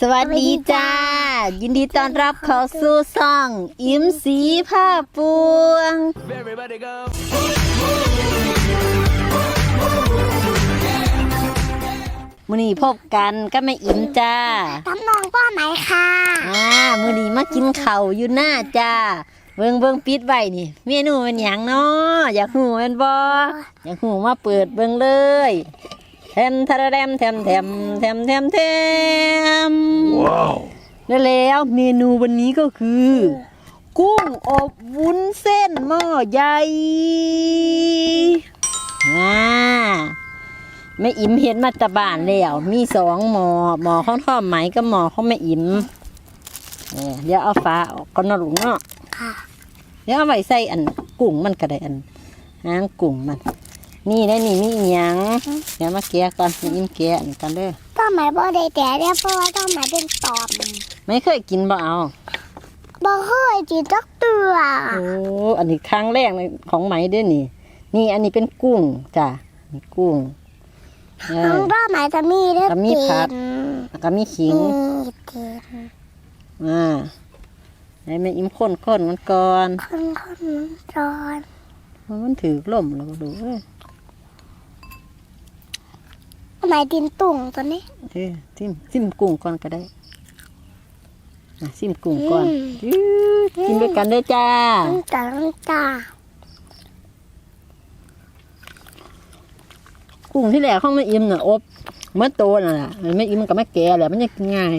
สวัสดีจ้า ยินดีต้อนรับเข้าสู่ซ่อง อิมสีผ้าปวง Everybody go. มือนี้พบกันก็ไม่อิมจ้าน้ำนองป้าไหมค่ะอ่ามือนี้มากินข้าวอยู่หน้าจ้า เบิ่งเบิ่งปิดไว้นี่ เมนูเป็นหยังเนาะอยากหูเป็นบ่อยากหูมาเปิดเบิ่งเลยแทมทะระแดมแทมแทมแทมแทมแทม Wow. ได้แล้วเมนูวันนี้ก็คือ กุ้งอบวุ้นเส้นหม้อใหญ่อ่าแม่อิมเห็นมาแตะบานแล้ว มีสองหมอหมอข้องทอดไหมกับหมอข้องแม่อิมเออเดี๋ยวเอาฟ้าออกก่อนเนาะลูกเนาะค่ะเดี๋ยวเอาไว้ใส่อันกุ้งมันก็ได้อันหางกุ้งมัน นี่ได้นี่มีอีหยังเดี๋ยวมาแกะก่อนแม่อิมแกะอันกันเด้อป้าไหมบ่ได้แต่เนี่ยเพราะว่าป้าไหมเป็นตอบไม่เคยกินบ่เอาบ่เคยจีจักเตือโอ้อันนี้ครั้งแรกเลยของไหมเด้วยนี่ นี่อันนี้เป็นกุ้งจ้ะนี่กุ้งเอน้อองป้าไหมจะมีได้จะมีผัดแล้วก็มีขิงมีเต็มอ่าให้แม่อิ่มข้นข้นๆมันก่อนคนคนร้อนมันถือล่มแล้วก็ดูเอ้ยป้า ไหมดินตุ่งตัวนี้เออซิมซิมกุ้งก่อนก็ได้อะซิมกุ้งก่อนอื้อกินด้วยกันเด้อจ้าน้ำตาลน้ำตากุ้งที่แหลกข้องแม่อิ่มน่ะอบเมื่อโตน่ะล่ะแม่อิ่มมันก็ไม่แก่แหละมันจะกินง่าย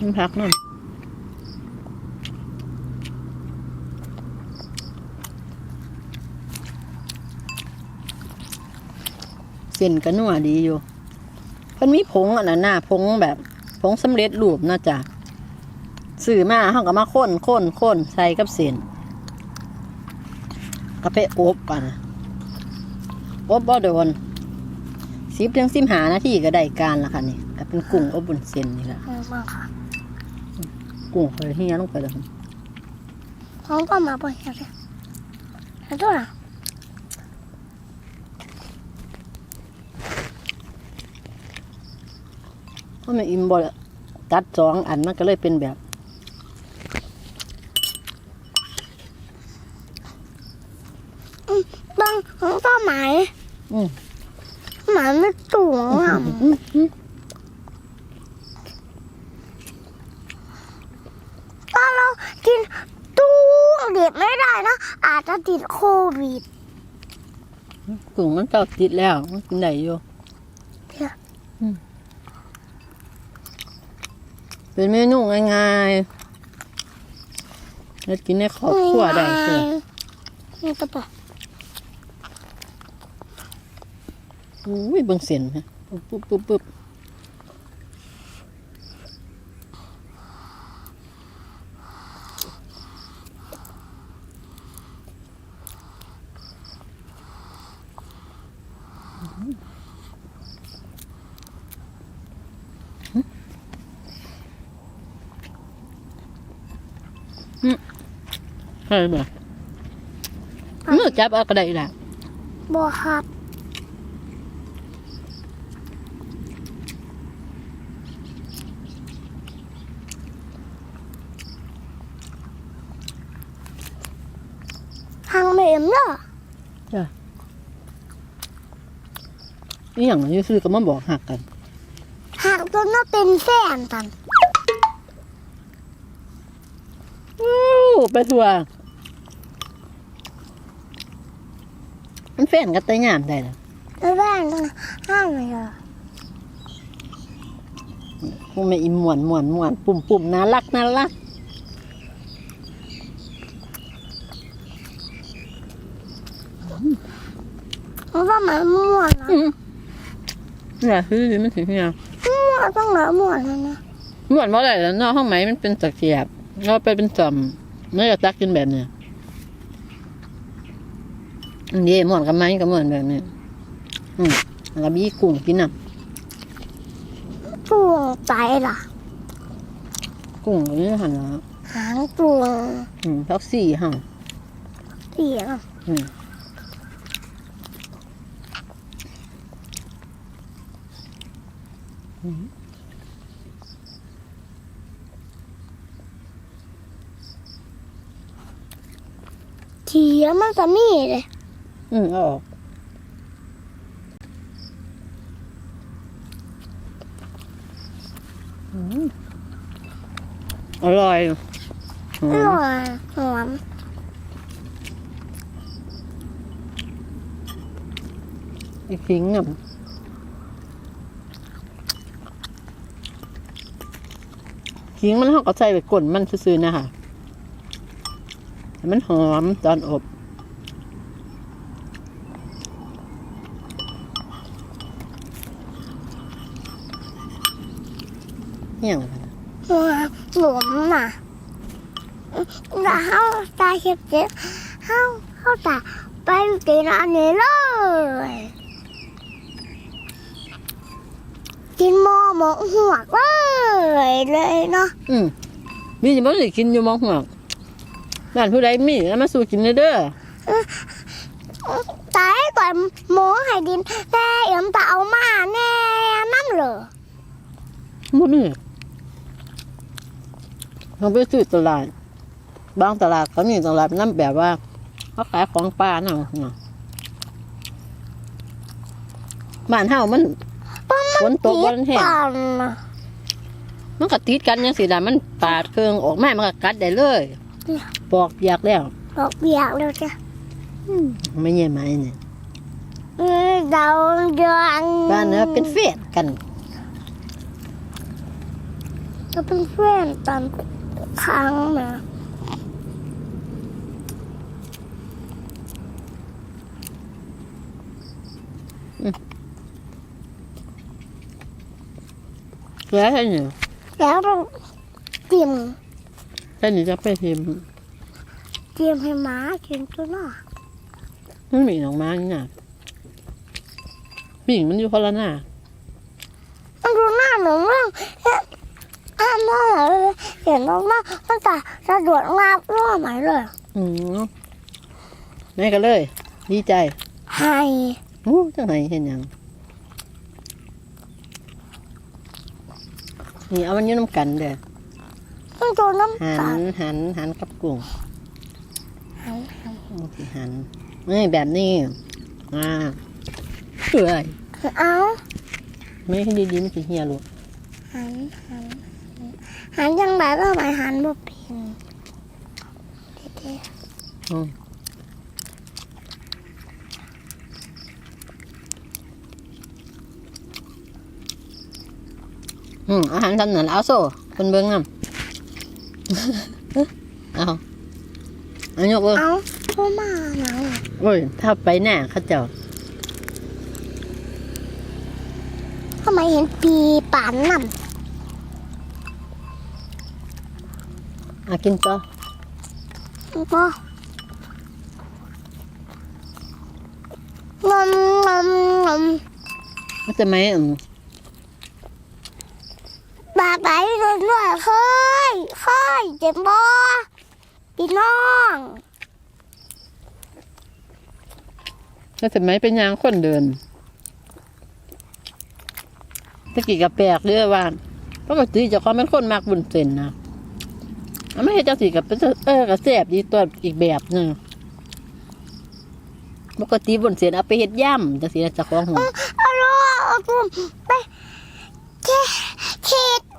มันพักนั่นเส้นก็นัวดีอยู่มันมีผงอันนั้นน่ะผงแบบผงสำเร็จรูปน่าจะซื้อมาเขาก็มาข้นข้นข้นใส่กับเส้นก็ไปอบอะนะอบบ่โดนสิบถึงสิบหานาทีก็ได้การละค่ะนี่ก็เป็นกุ้งอบบนเส้นนี่แหละมมาค่ะ กุ้งเคยเฮียลงไปแล้วน้องป้ามาบ่อยจังเลยแล้วตัวน่ะเพราะมันอิ่มบ่ละตัดสองอันมันก็เลยเป็นแบบบางน้องป้าไหมอืมหมาไม่ตุ่งอะ อืมอืม ถ้าเรากินตู้เด็ด ไม่ได้นะ อาจจะติดโควิดกุ้งมันเจ้าติดแล้วมันกินได้อยู่เนี่ยอืมเป็นเมนูง่ายๆแล้วกินในครอบครัวได้คือนี่ตัวต่ออุ้ยเบิ่งเส้นฮะปุ๊บปุ๊บปุ๊บ ใช่ไหมมือจับเอาก็ได้ล่ะบัวครับทางเมมเนาะ นี่อย่างนี้ซื้อก็มาบอกหักกันหากตัวน่าเป็นแฟนกันอู้ไปทัวมันแฟนกันแต่ยามได้ล่ะแล้วแฟนกันห้ามเลยเหรอพวกแม่อิมม่วนม่วนม่วนปุ่มปุ่มน่ารักน่ารักเพราะว่ามันม่วนนะอืม เนี่ยคือมันถึงเนี่ยม่วนต้องหนาม่วนนะนะม่วนเพราะอะไรแล้วเนอกห้องไหมมันเป็นตะเกียบเราไปเป็นจอมไม่ก็ตักกินแบบเนี้ยอันนี้ม่วนกับไม้ก็ม่วนแบบนี้อืมแล้วก็บีกุ้งกินน่ะตู้ใจล่ะ กุ้งนี่หันละหหางตุงอืมพักสี่ห้องเสียงอืม เทียมันจะมีเลย อืมเอาออกอืมอร่อยหออมร่อยหอมอีกขิงอะ ขิงมันเขาก็ใส่ไปก่นมันซื่อๆนะคะมันหอมตอนอบ เนี่ยหัวหลุมน่ะแล้วเข้าตาเข็บเจ็บเขาเขาตาไปกินอันนี้เลย กินหม้อหมกหัวกเลยเลยเนาะอืมมีจะบ่ได้กินอยู่หมองหัวกร้านผู้ใดมีแล้วมาสู่กินเด้อเด้อตายก่อนหมูให้ดินแน่เอ็มตาเอามาแน่นั่นเหรอบ่มีเขาไปซื้อตลาด บางตลาดเขามีตลาดน้ำแบบว่าเขาขายของป่าเนาะเนาะบ้านเฮามัน ฝนตกวันแห้งปั่นมันก็ติดกันยังสิล่ะมันปาดเครื่องออกมามันก็กัดได้เลยปอกอยากแล้วดอกเบี้ยแล้วจ้ะไม่ใช่ไหมเนี่ยเออดาวเดือนบ้านเนื้อเป็นเฟสกันก็เป็นเพื่อนตอนครั้งนะ แล้วท่านเนี่ยแล้วเราเตรียมท่านนี่จะไปทิมเตรียมให้หม้ากินตัวหน้ามันมีออกมาเนี่ยผู้หญิงมันอยู่คนละหน้ามันดูหน้าหนูมากเอ๊ะอ้าวน้าเลยเห็นน้องมากตั้งแต่สะดวกงาบร่อไหมเลย อืมแม่ก็เลย ดีใจ ให้โอ้จังไหนเห็นหยัง นี่เอามันอยู่น้ำกันเด้อมันตัวน้ำหัตาลนหันหันกับกุ้งหันหันโอเคหันนี่แบบนี้อ่าเอ้ยเอาไม่ให้ดีๆมันจะเหียลูกหันหันหันยังไงก็หมายหันบ่เป็นเด็ดอืม อืมอาหารทำหนันเอาโซ่คนเบิ้งน้ำเอาเอายกเบิ้งๆเอาพ่อมาหนังโอ้ยถ้าไปหน้าเข้าเจ้าทำไมเห็นปีป่านนั่นอากินต่อก็งมงมงมมันจะไหมอืม บาไปเรื่อยๆเคยเคยเจ็บบ่พี่น้องมันจะไหมเป็นยางคนเดินตะกี้กับแปลกเด้อว่าปกติเจะเขาเป็นคนมากบุญเส้นนะอันไม่ใช่เจ้าสีกับเป็นเออกระแสบดีตัวอีกแบบหนึงปกติบุญเส้นเอาไปเฮ็ดย่ำจังสีนะเจะของหัวเอาลูกเอากุมไปเช็ดเช็ดย่ำ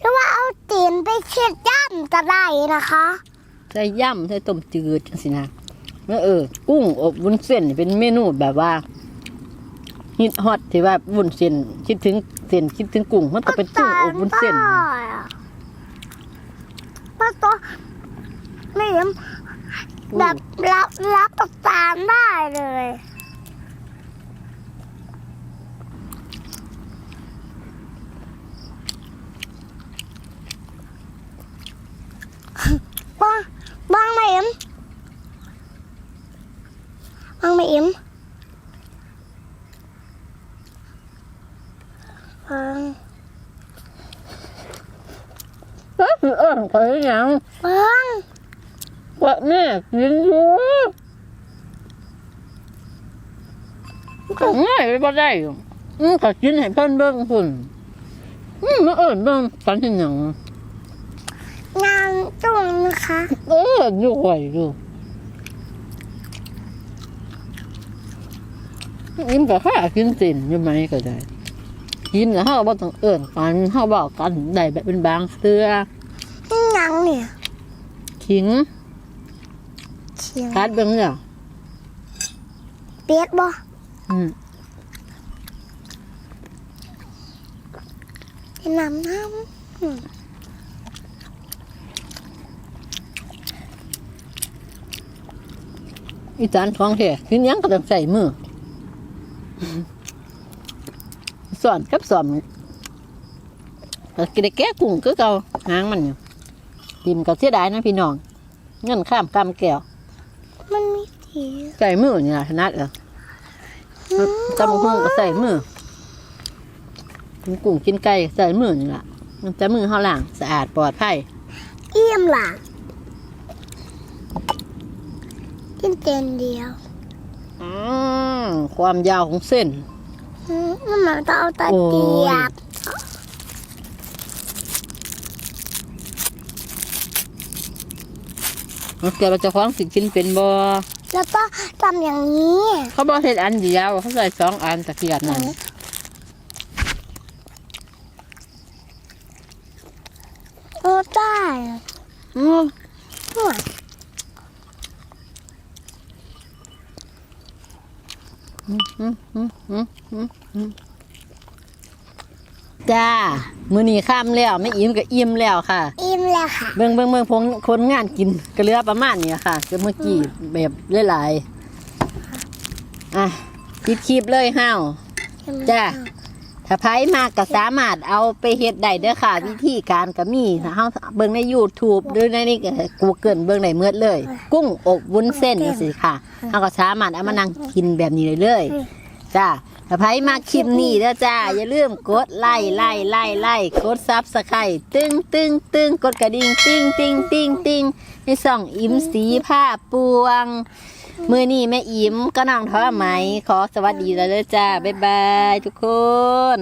หรือว่าเอาตีนไปเช็ดย่ำก็ได้นะคะ ใส่ย่ำใส่ต้มจืดจังสินะแล้วเออ กุ้งอบวุ้นเส้นนี่เป็นเมนูแบบว่าฮิตฮอตที่ว่าวุ้นเส้นคิดถึงเส้นคิดถึงกุ้งมันต้องเป็นกุ้งอบวุ้นเส้นป้าตัวไม่เห็นแบบรับรับประทานได้เลย บ้างบ้างไม่เอ็มบ้างไม่ เอ็มบ้างเออคือเอิ้นข่อยหยังเบิ้งว่าแม่กินอยู่ก็ง่ายไปบ่ได้อืมก็กินให้เพิ่นเบิ่งพุ่นอืมมาเอิ้นเบิ่งกันเฮ็ดหยังงานจุ้งนะคะ เอออยู่ไหวอยู่ อิ่มก็ค่ากินสินอยู่ไหมก็ได้กินแล้วเฮาบ่ต้องเอิ้นกันเฮาบอกกันได้แบบเป็นบางเทื่อนี่หยังเนี่ยขิงเชียงคัดเบิ่งเนี่ยเปียกบ่อืมเป็นน้ำน้อีสานของแท้กินหยังก็ต้องใส่มือ สอนกับสอนก็กินได้แก้กุ้งคือเก่าหางมันอยู่กินก็เสียดายนะพี่น้องเงินข้ามกำแก้วำมันมีสีใส่มือนี่ล่ะถนัดเหรอจำหุ่งก็ใส่มือกินกุ้งกินไก่ใส่มือนี่ล่ะมันจะมือเฮาล้างสะอาดปลอดภัยเอี่ยมล่ะกินเต็นเดียว อืมความยาวของเส้นอืมมันมาต้องเอาตะโอ้ยเกียบมันเกิดมาจากความสิกินเป็นบ่แล้วก็ทำอย่างนี้ เขาบอกเห็ดอันเดียวเขาใส่สองอันตะเกียบนั่นโอ้ได้ อืม หัว อืมอืมอืมอืมอืมจ้า มื้อนี้ค่ำแล้วไม่อิ่มก็อิ่มแล้วค่ะ อิ่มแล้วค่ะ เบิ่งเบิ่งเบิ่งพงคนงานกินก็เหลือประมาณนี้ค่ะคือเมื่อกี้แบบหลายๆอะปิดคลิปเลยห้าวจ้ะ ถ้าไผมากก็สามารถเอาไปเฮ็ดได้เด้อค่ะ วิธีการก็มีถ้าเฮาเบิ่งใน YouTube หรือในนี่กูเกิลเบิ่งได้เมืดเลย กุ้งอบวุ้นเส้นจังซี่ค่ะเฮาก็สามารถเอามานั่งกินแบบนี้ได้เลยจ้าถ้าไผมากคลิปนี้เด้อจ้า อย่าลืมกดไลค์ไลค์ไลค์ไลค์กด Subscribe ตึ้งตึ้งตึ้งกดกระดิ่งติ้งติ้งติ้งติ้งในส่องอิมสีผ้าปวง มือนี้แม่อิมก็น้องท้อไหม ขอสวัสดีแล้วเด้อจ้า บ๊ายบายทุกคน